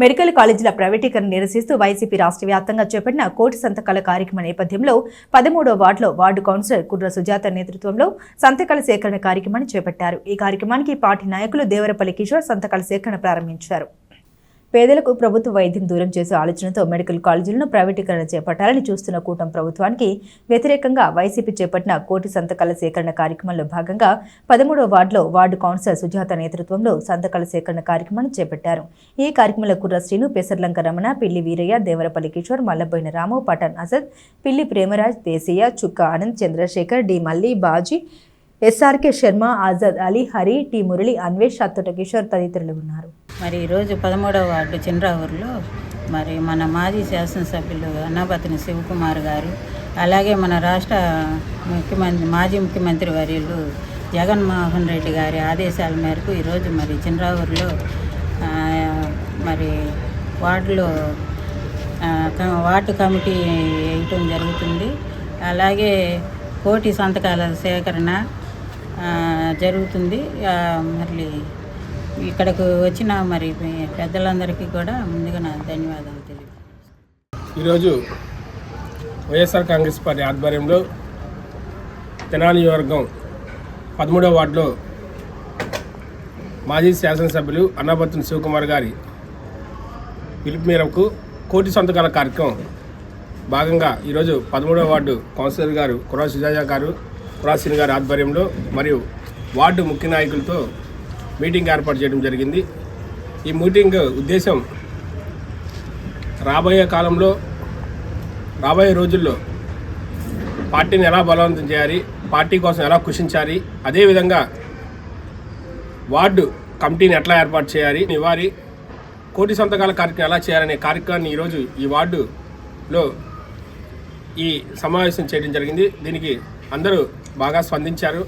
Medical కాలేజీల ప్రైవేటీకరణ నిరసిస్తూ వైసీపీ రాష్ట్ర వ్యాప్తంగా చేపట్టిన కోటి సంతకాల కార్యక్రమ నేపథ్యంలో పదమూడో వార్డులో వార్డు కౌన్సిలర్ కుర్ర సుజాత నేతృత్వంలో సంతకాల సేకరణ కార్యక్రమాన్ని చేపట్టారు. ఈ కార్యక్రమానికి పార్టీ నాయకులు దేవరపల్లి కిషోర్ సంతకాల సేకరణ ప్రారంభించారు. పేదలకు ప్రభుత్వ వైద్యం దూరం చేసే ఆలోచనతో మెడికల్ కాలేజీలను ప్రైవేటీకరణ చేపట్టాలని చూస్తున్న కూటమి ప్రభుత్వానికి వ్యతిరేకంగా వైసీపీ చేపట్టిన కోటి సంతకాల సేకరణ కార్యక్రమంలో భాగంగా పదమూడవ వార్డులో వార్డు కౌన్సిలర్ సుజాత నేతృత్వంలో సంతకాల సేకరణ కార్యక్రమాన్ని చేపట్టారు. ఈ కార్యక్రమంలో కుర్ర శ్రీను పెసర్లంక రమణ పిల్లి వీరయ్య దేవరపల్లి కిషోర్ మల్లబోయిన రాము పఠాన్ అసద్ పిల్లి ప్రేమరాజ్ దేశీయ Chukka Anand Chandrasekhar D Malli Baji S R K Sharma Azad Ali Hari T Murali Anvesh అత్తుట Kishore తదితరులు ఉన్నారు. మరి ఈరోజు పదమూడవ వార్డు చిన్రావూరులో మరి మన మాజీ శాసనసభ్యులు అన్నాపతిని శివకుమార్ గారు అలాగే మన రాష్ట్ర ముఖ్యమంత్రి మాజీ ముఖ్యమంత్రి వర్యులు జగన్మోహన్ రెడ్డి గారి ఆదేశాల మేరకు ఈరోజు మరి చిన్రావూరులో మరి వార్డులో క- వార్డు కమిటీ వేయటం జరుగుతుంది. అలాగే కోటి సంతకాల సేకరణ జరుగుతుంది. మళ్ళీ మరి ఇక్కడకు వచ్చిన మరి పెద్దలందరికీ కూడా ముందుగా నా ధన్యవాదాలు తెలియదు ఈరోజు వైఎస్ఆర్ కాంగ్రెస్ పార్టీ ఆధ్వర్యంలో తెనాలి నియోజకవర్గం పదమూడవ వార్డులో మాజీ శాసనసభ్యులు అన్నాపత్తుని శివకుమార్ గారి పిలుపు మేరకు కోటి సంతకాల కార్యక్రమం భాగంగా ఈరోజు పదమూడవ వార్డు కౌన్సిలర్ గారు కురా సుజాజా గారు ప్రాసీన్ గారి ఆధ్వర్యంలో మరియు వార్డు ముఖ్య నాయకులతో మీటింగ్ ఏర్పాటు చేయడం జరిగింది. ఈ మీటింగ్ ఉద్దేశం రాబోయే కాలంలో రాబోయే రోజుల్లో పార్టీని ఎలా బలవంతం చేయాలి పార్టీ కోసం ఎలా కృషించాలి అదేవిధంగా వార్డు కమిటీని ఎట్లా ఏర్పాటు చేయాలి వారి కోటి సంతకాల కార్యక్రమం ఎలా చేయాలనే కార్యక్రమాన్ని ఈరోజు ఈ వార్డులో ఈ సమావేశం చేయడం జరిగింది. దీనికి అందరూ బాగా స్పందించారు.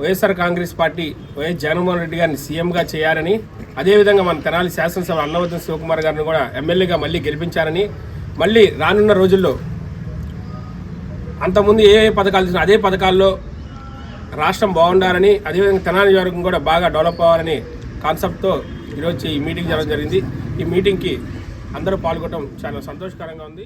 YSR Congress party YS Jaganmohan Reddy గారిని సీఎంగా చేయాలని అదేవిధంగా మన తెనాలి శాసనసభ అన్నవర్ధన్ శివకుమార్ గారిని కూడా ఎమ్మెల్యేగా మళ్ళీ గెలిపించారని మళ్ళీ రానున్న రోజుల్లో అంతకుముందు ఏ ఏ పథకాలు ఇచ్చినా అదే పథకాల్లో రాష్ట్రం బాగుండాలని అదేవిధంగా తెనాలి వర్గం కూడా బాగా డెవలప్ అవ్వాలని కాన్సెప్ట్తో ఈరోజు ఈ మీటింగ్ జరగడం జరిగింది. ఈ మీటింగ్కి అందరూ పాల్గొనడం చాలా సంతోషకరంగా ఉంది.